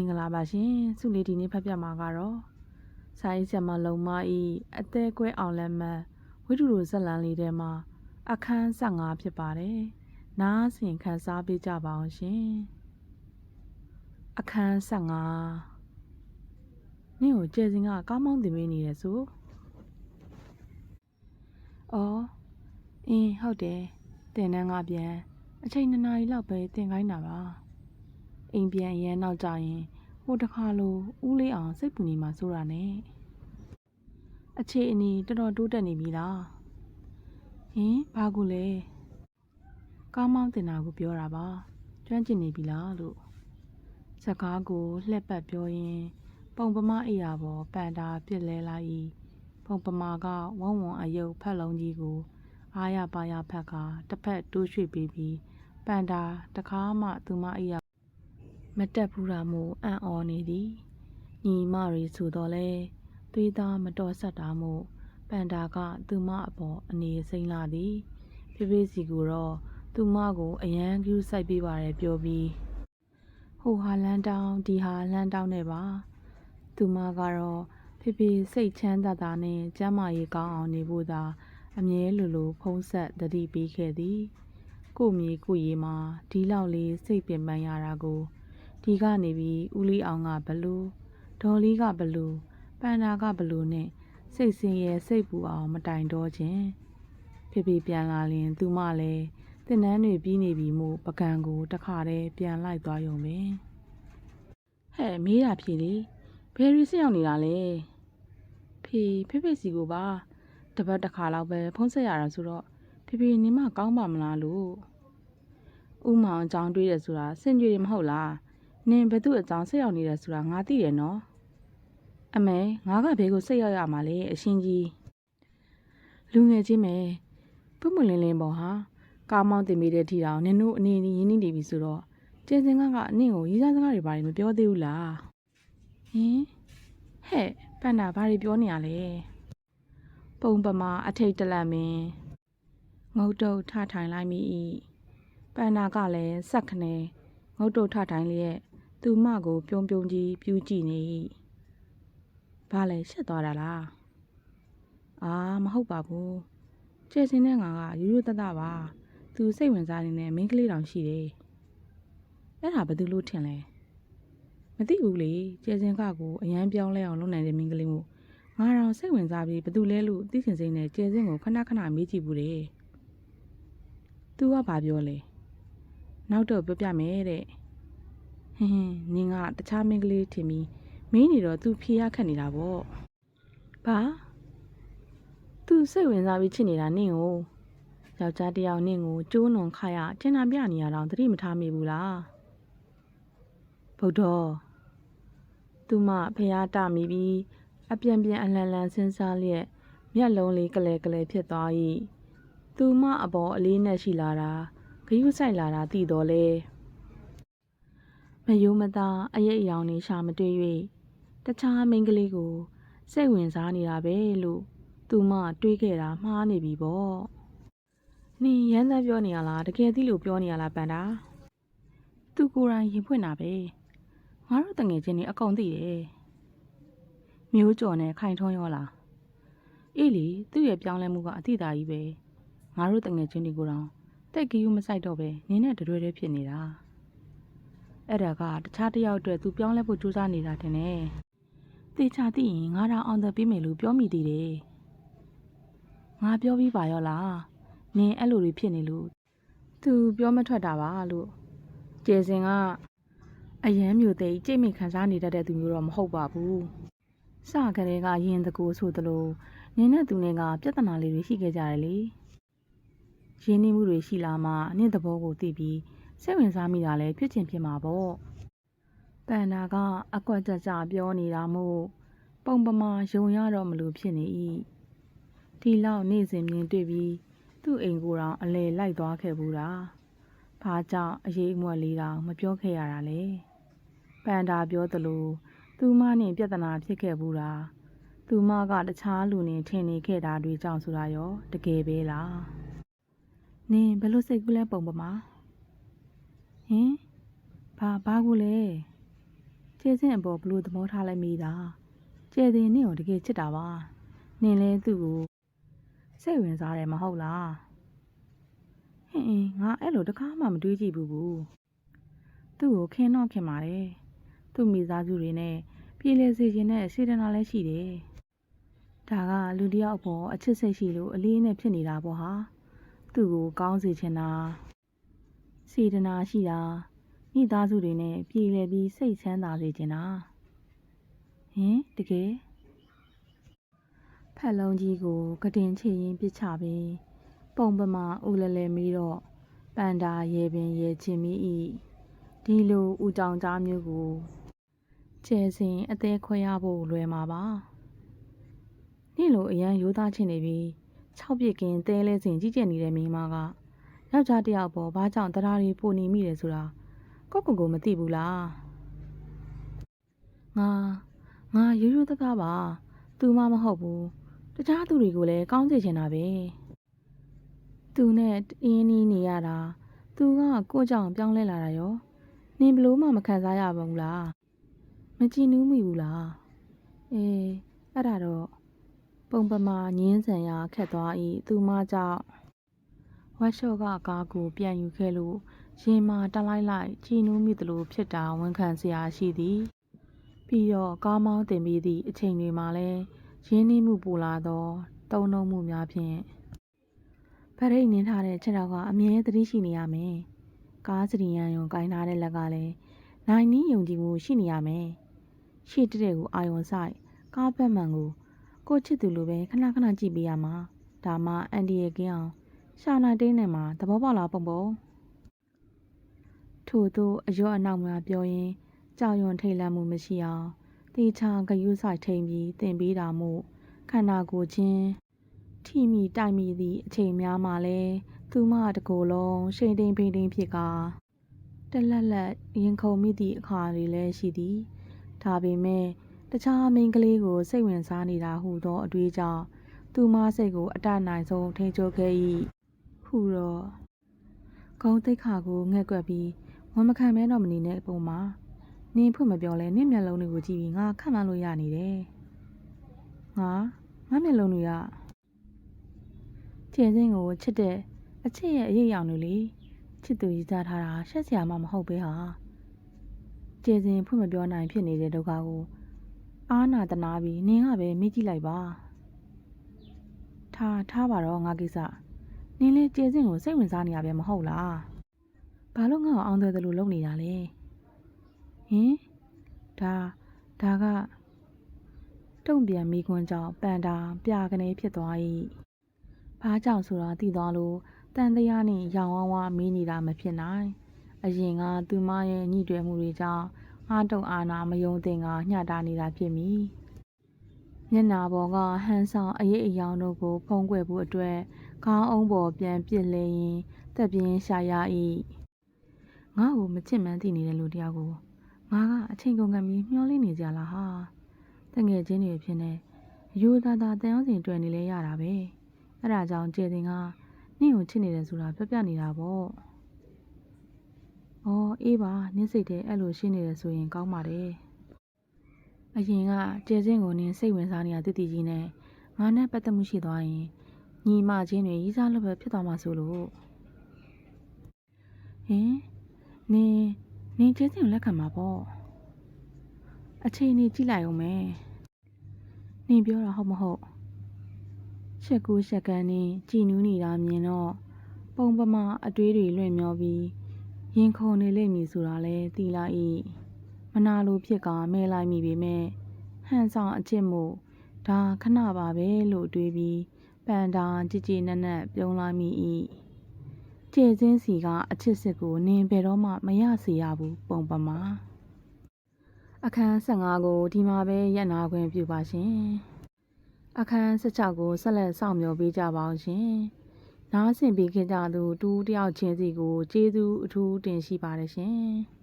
င်္ဂလာပါရှင်စုလေးဒီနေ့ဖတ်ပြမှာကတော့စာရေးဆရာမလုံမဤအသေးကွဲအောင်လက်မှတ်ဝိတုရိုဇက်လန်လေးထဲမှာ အခန်း15ဖြစ်ပါတယ်နားဆင်ခန်းစားပေးကြပါအောင်ရှင်အခန်း15နင့်ကိုကျဲစင်ကကောင်းမောင်းတင်ပေးနေတယ်ဆိုအော်အင်းဟုတ်တယ်တင်တန်းကပြန်အချိန်နှစ်နာရီလောက်ပဲတင်ခိုင်းတာပါ အိမ်ပြန်ရမ်းနောက်ကြရင်ဟိုတခါလိုဦးလေးအောင်စိတ်ပူနေမှဆိုတာနဲ့အခြေအနေတော်တော်တိုးတက်နေပြီလားဟင်ဘာကူလဲကောင်းမောင်းတင်တာကိုပြောတာပါကျွမ်းကျင်နေပြီလားလို့စကားကိုလှက်ပတ်ပြောရင်ပုံပမအိယာပေါ်ပန်တာပြစ်လဲလိုက်၏ပုံပမာကဝုံဝုံအယုတ်ဖက်လုံးကြီးကိုအားရပါရဖက်ကတစ်ဖက်တိုးရွှေ့ပြီးပြီးပန်တာတခါမှသူမအိယာ မတက်ဘူးတာမို့အံ့ဩနေသည်ညီမရီဆိုတော့လဲသွေးသားမတော်ဆက်တာမို့ပန်တာကသူမအပေါ်အနေစိမ့်လာသည်ဖေဖေစီကိုတော့သူမကိုအရန်ကျူးဆိုင်ပေးပါတယ်ပြောပြီးဟိုဟာလန်းတောင်းဒီဟာလန်းတောင်းနဲ့ပါသူမကတော့ဖေဖေစိတ်ချမ်းသာသာနဲ့ကျမ်းမာရေးကောင်းအောင်နေဖို့သာအမြဲလိုလိုဖုံးဆက်တတိပေးခဲ့သည်ကို့မြေကို့ရီမှာဒီလောက်လေးစိတ်ပင်ပန်းရတာကို ဒီကနေပြီးဦးလေးအောင်ကဘလူဒေါ်လေးကဘလူပန်နာကဘလူနဲ့စိတ်ဆင်းရဲစိတ်ပူအောင်မတိုင်တော့ခြင်းဖေဖေပြန်လာရင်သူမလည်းတင်နန်းတွေပြီးနေပြီမို့ပကံကိုတခါတည်းပြန်လိုက်သွားရုံပဲဟဲ့မေးတာဖြေလေဘယ်ရီစစ်ရောက်နေတာလဲဖေဖေဖေစီကိုပါတပတ်တစ်ခါလောက်ပဲဖုံးဆက်ရတာဆိုတော့ဖေဖေနေမကောင်းပါမလားလို့ဥမောင်အကြောင်းတွေးရဆိုတာစင်ကြွေမဟုတ်လား နင်ဘသူ့အကြောင်းဆက်ရောက်နေတယ်ဆိုတာငါသိတယ်နော်အမေငါကဘဲကိုဆက်ရောက်ရမှာလေအရှင်ကြီးလူငယ်ချင်းပဲပုတ်မလင်းလင်းပေါ့ဟာကားမောင်းတင်မိတဲ့ထီတောင်နင်တို့အနေနဲ့ရင်းနှီးနေပြီဆိုတော့ကျင်းစင်ကကအနင့်ကိုရေးစားစကားတွေဘာတွေမပြောသေးဘူးလားဟင်ဟဲ့ပန်နာဘာတွေပြောနေရလဲပုံပမာအထိတ်တလန့်မင်းငုတ်တုတ်ထထိုင်လိုက်မိ၏ပန်နာကလည်းစက်ခနဲငုတ်တုတ်ထထိုင်လျက် သူမကိုပြုံးပြုံးကြီးပြူးကြည့်နေ၏ဘာလဲရှက်သွားတာလားအာမဟုတ်ပါဘူးကျဲစင်းတဲ့ငါကရိုးရိုးတတပါသူစိတ်ဝင်စားနေတဲ့မိန်းကလေးတောင်ရှိတယ်အဲ့ဒါဘယ်သူလို့ထင်လဲမသိဘူးလေကျဲစင်းကကိုအရန်ပြောင်းလဲအောင်လုပ်နိုင်တဲ့မိန်းကလေးမို့ငါတော့စိတ်ဝင်စားပြီးဘယ်သူလဲလို့သိစင်စိမ့်နဲ့ကျဲစင်းကိုခဏခဏမေးကြည့်ဘူးတယ်သူကဘာပြောလဲနောက်တော့ပြောပြမယ်တဲ့ ဟင်းဟင်းနင်ကတခြားမင်းကလေးထင်ပြီးမင်းနေတော့သူဖြေရခက်နေတာပေါ့ဘာသူစိတ်ဝင်စားပြီးချစ်နေတာနင့်ကိုယောက်ျားတစ်ယောက်နင့်ကိုကျိုးနွန်ခါရကျင်နာပြနေရတော့သတိမထားမိဘူးလားဗုဒ္ဓသူမဖះတမိပြီးအပြန်ပြန်အလန်လန်စဉ်းစားလျက်မျက်လုံးလေးကလဲကလဲဖြစ်သွား၏သူမအပေါ်အလေးနဲ့ရှိလာတာဂယုဆိုင်လာတာသိတော်လဲ မယိုးမသားအရိပ်အယောင်နေရှာမတွေ့၍တခြားမိန်းကလေးကိုစိတ်ဝင်စားနေတာပဲလို့သူမတွေးခဲ့တာမှားနေပြီပေါ့နင်ရမ်းသမ်းပြောနေရလားတကယ်သိလို့ပြောနေရလားပန်တာသူကိုယ်တိုင်ရင်ဖွင့်တာပဲငါတို့တငယ်ချင်းတွေအကုန်သိတယ်မျိုးကြော်နဲ့ခိုင်ထုံးရောလားအေးလေသူ့ရဲ့ပြောင်းလဲမှုကအတိအသာကြီးပဲငါတို့တငယ်ချင်းတွေကိုတော့တိတ်ကီးယူမဆိုင်တော့ပဲနင်းနဲ့တရွဲရွဲဖြစ်နေတာ အဲ့ဒါကတခြားတစ်ယောက်အတွက်သူပြောင်းလဲဖို့ကြိုးစားနေတာတင်တယ်။တေချာသိရင်ငါတော့အောင်သက်ပေးမယ်လို့ပြောမိသေးတယ်။ငါပြောပြီးပါရောလား။နင်အဲ့လိုတွေဖြစ်နေလို့သူပြောမထွက်တာပါလို့ကျေစင်ကအယမ်းမျိုးသိကြိတ်မိခံစားနေတတ်တဲ့သူမျိုးတော့မဟုတ်ပါဘူး။စကလေးကရင်တကူဆိုသလိုနင်းနဲ့သူနဲ့ကပြဿနာလေးတွေရှိခဲ့ကြတယ်လေ။ရင်းနှီးမှုတွေရှိလာမှနင့်သဘောကိုသိပြီး စိတ်ဝင်စားမိတာလည်းဖြစ်ချင်ဖြစ်မှာပေါ့။တန်နာကအကွက်ကြကြပြောနေတာမို့ပုံပမာယုံရတော့မလို့ဖြစ်နေ၏။ဒီလောက်နေ့စဉ်မြင်တွေ့ပြီးသူ့အိမ်ကိုယ်တော်အလဲလိုက်သွားခဲ့ဘူးတာ။ဘာကြောင့်အရေးအမွက်လေးတောင်မပြောခဲ့ရတာလဲ။ပန်တာပြောသလိုသူမနဲ့ပြဿနာဖြစ်ခဲ့ဘူးတာ။သူမကတခြားလူနဲ့ထင်နေခဲ့တာတွေကြောင့်ဆိုတာရောတကယ်ပဲလား။နင်ဘယ်လိုစိတ်ကူးလဲပုံပမာ။ ဟင်ဘာဘာကူလဲကျဲစင်အပေါ်ဘလို့သဘောထားလိုက်မိတာကျဲစင်နင့်ကိုတကယ်ချစ်တာပါနင်လဲသူ့ကိုစိတ်ဝင်စားတယ်မဟုတ်လားဟင်းအင်းငါအဲ့လိုတခါမှမတွေးကြည့်ဘူးဘူးသူ့ကိုခင်းတော့ခင်ပါတယ်သူ့မိသားစုတွေနဲ့ပြည်လဲစေခြင်းနဲ့စေတနာလည်းရှိတယ်ဒါကလူတစ်ယောက်အပေါ်အချစ်စိတ်ရှိလို့အလေးနဲ့ဖြစ်နေတာပေါ့ဟာသူ့ကိုကောင်းစေချင်တာ စေတနာရှိတာမိသားစုတွေနဲ့ပြည်လည်ပြီးစိတ်ချမ်းသာစေချင်တာဟင်တကယ်ဖက်လုံးကြီးကိုကတင်ချရင်ပစ်ချပြီးပုံပမာဦးလဲလဲမီးတော့ပန်တာရေပင်ရေချင်းမီဤဒီလိုဦးတောင်ကြားမျိုးကိုကျဲစင်အသေးခွဲရဖို့လွယ်မှာပါနေ့လိုအရန်ရိုးသားချင်နေပြီး6ပြစ်ကင်းတဲလဲစဉ်ကြီးကျက်နေတဲ့မိန်းမက ယောက်ျားတစ်ယောက်ပေါ်ဘာကြောင့်တရားတွေပိုနေမိတယ်ဆိုတာကိုကိုကိုမသိဘူးလားငါငါရိုးရိုးသားသားပါသူမှမဟုတ်ဘူးတခြားသူတွေကိုလည်းကောင်းစေချင်တာပဲသူနဲ့အင်းနီးနေရတာသူကကိုကြောင့်ပြောင်းလဲလာတာရောနင်ဘလို့မှမခံစားရပါဘူးလားမကြည်နူးမိဘူးလားအေးအဲ့ဒါတော့ပုံပမာညင်းဆန်ရခက်သွားဤသူမကြောင့် ဝက်ရှော့ကကားကိုပြန်ယူခဲ့လို့ရင်မာတလိုက်လိုက်ကြည်နူးမိသလိုဖြစ်တာဝန်ခံစရာရှိသည်ပြီးတော့ကားမောင်းတင်ပြီးသည့်အချိန်တွေမှာလည်းရင်းနှီးမှုပူလာသောတုံ့နှုံမှုများဖြင့်ဗရိတ်နင်းထားတဲ့ချက်တော်ကအမြဲသတိရှိနေရမယ်ကားစရီယန်ယုံကင်ထားတဲ့လက်ကလည်းနိုင်နီးယုံကြည်မှုရှိနေရမယ်ရှေ့တက်တဲ့ကိုအာယုံဆိုင်ကားဘက်မှန်ကိုကိုချစ်သူလိုပဲခဏခဏကြည့်ပေးရမှာဒါမှအန်ဒီရဲ့ကင်းအောင် ရှာနာတင်းနဲ့မှာသဘောပေါက်လားပုံပုံထို့သောအရော့အနောက်များပြောရင်းကြောက်ရွံ့ထိတ်လန့်မှုမရှိအောင်တေချာဂယုဆိုင်ထိန်ပြီးတင်ပေးတာမို့ခန္ဓာကိုယ်ချင်းထိမိတိုက်မိသည့်အချိန်များမှာလဲသူမတကိုယ်လုံးရှိန်တိမ်ဖိန်တိမ်ဖြစ်ကာတလက်လက်ရင်ခုန်မိသည့်အခါတွေလည်းရှိသည်ဒါပေမဲ့တခြားမိန်းကလေးကိုစိတ်ဝင်စားနေတာဟုသောအတွေ့အကြောင့်သူမစိတ်ကိုအတတ်နိုင်ဆုံးထိန်ချုပ်ခဲ့၏ ဟုတော့ဂုံတိတ်ခါကိုငှက်ကွက်ပြီးဝန်မခံမဲတော့မနေနဲ့ပုံမှာနင်းဖွင့်မပြောလဲနင့်မျက်လုံးတွေကိုကြည့်ပြီးငါခန့်မှန်းလို့ရနေတယ်ငါငါမျက်လုံးတွေကကျင်းစင်းကိုချစ်တဲ့အချစ်ရဲ့အရေးရောင်တွေလေချစ်သူကြီးစားထားတာရှက်စရာမှမဟုတ်ပဲဟာကျင်းစင်းဖွင့်မပြောနိုင်ဖြစ်နေတဲ့ဒုက္ခကိုအာနာတနာပြီးနင်းကပဲမေ့ကြည့်လိုက်ပါထားထားပါတော့ငါကိစ္စ နင်းလေကျင်းစင်းကိုစိတ်ဝင်စားနေရပဲမဟုတ်လားဘာလို့ငါ့ကိုအောင်တယ်လို့လုပ်နေတာလဲဟင်ဒါဒါကတုံ့ပြန်မိခွန်းကြောင့်ပန်တာပြကနေဖြစ်သွား၏ဘာကြောင့်ဆိုတာသိသွားလို့တန်တရားနဲ့ရောင်ဝါးဝါမီးနေတာမဖြစ်နိုင်အရင်ကသူမရဲ့ညှိတွယ်မှုတွေကြောင့်အားတုံအာနာမယုံတင်ကညှတာနေတာဖြစ်မည်မျက်နာပေါ်ကဟန်ဆောင်အရေးအယောင်တို့ကိုဖုံးကွယ်ဖို့အတွက် ခေါင်းအုံးပေါ်ပြန်ပစ်လဲရင်တက်ပြင်းရှာရ၏ငါ့ကိုမချစ်မှန်းသိနေတဲ့လူတယောက်ကိုငါကအချိန်ကုန်ခံပြီးမျောလင်းနေကြလားဟာတငယ်ချင်းတွေဖြစ်နေယူသားသားတန်အောင်စင်တွေ့နေလဲရတာပဲအဲ့ဒါကြောင့်ကျေတင်ကနင့်ကိုချစ်နေတယ်ဆိုတာပြပြနေတာပေါ့အော်အေးပါနင့်စိတ်ထဲအဲ့လိုရှင်းနေတယ်ဆိုရင်ကောင်းပါတယ်အရင်ကကျေစင်းကိုနင်းစိတ်ဝင်စားနေတာတည်တည်ကြီးနဲ့ငါနဲ့ပတ်သက်မှုရှိသွားရင် ညီမချင်းတွေရီးစားလို့ပဲဖြစ်သွားမှာဆိုလို့ဟင်နင်းနင်းကျေးဇူးကိုလက်ခံမှာပေါ့အချိန်နေကြည့်လိုက်အောင်မယ်နင်းပြောတာဟုတ်မဟုတ်ရှက်ကူးရှက်ကန်းနဲ့ကြည်နူးနေတာမြင်တော့ပုံပမာအတွေးတွေလွင့်မျောပြီးရင်ခုန်နေလိမ့်မည်ဆိုတာလဲသိလိုက်၏မနာလိုဖြစ်ကမဲလိုက်မိပေမဲ့ဟန်ဆောင်အချစ်မှုဒါခဏပါပဲလို့တွေးပြီး ပန်တာကြည်ကြည်နက်နက်ပြုံးလိုက်မိ၏ကျေစင်းစီကအချစ်စစ်ကိုနင်ဘယ်တော့မှမရစေရဘူးပုံပမာအခန်း15ကိုဒီမှာပဲရပ်နာခွင့်ပြုပါရှင်အခန်း16ကိုဆက်လက်စောင့်မျှော်ပေးကြပါအောင်ရှင်နားဆင်ပေးခဲ့ကြသူတူတယောက်ချင်းစီကိုကျေးဇူးအထူးတင်ရှိပါတယ်ရှင်